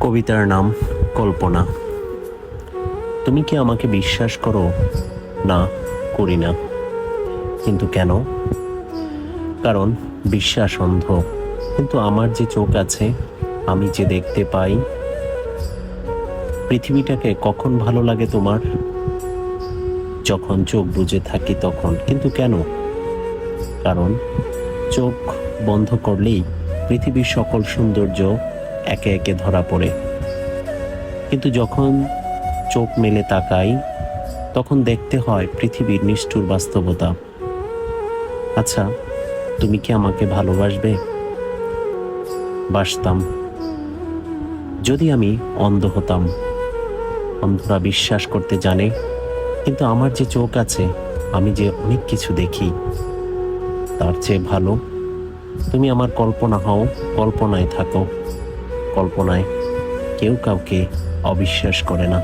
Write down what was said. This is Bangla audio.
কবিতার নাম কল্পনা। তুমি কি আমাকে বিশ্বাস করো? না, করি না। কিন্তু কেন? কারণ বিশ্বাস অন্ধ। কিন্তু আমার যে চোখ আছে, আমি যে দেখতে পাই, পৃথিবীটাকে কখন ভালো লাগে তোমার? যখন চোখ বুজে থাকি তখন। কিন্তু কেন? কারণ চোখ বন্ধ করলেই পৃথিবীর সকল সৌন্দর্য একে একে ধরা পড়ে। কিন্তু যখন চোখ মেলে তাকাই, তখন দেখতে হয় পৃথিবীর নিষ্ঠুর বাস্তবতা। আচ্ছা তুমি কি আমাকে ভালোবাসবে? বাসতাম। যদি আমি অন্ধ হতাম, অন্ধরা বিশ্বাস করতে জানে, কিন্তু আমার যে চোখ আছে, আমি যে অনেক কিছু দেখি, তার চেয়ে ভালো, তুমি আমার কল্পনা হও, কল্পনায় থাকো। কল্পনায় কেউ কাউকে অবিশ্বাস করে না।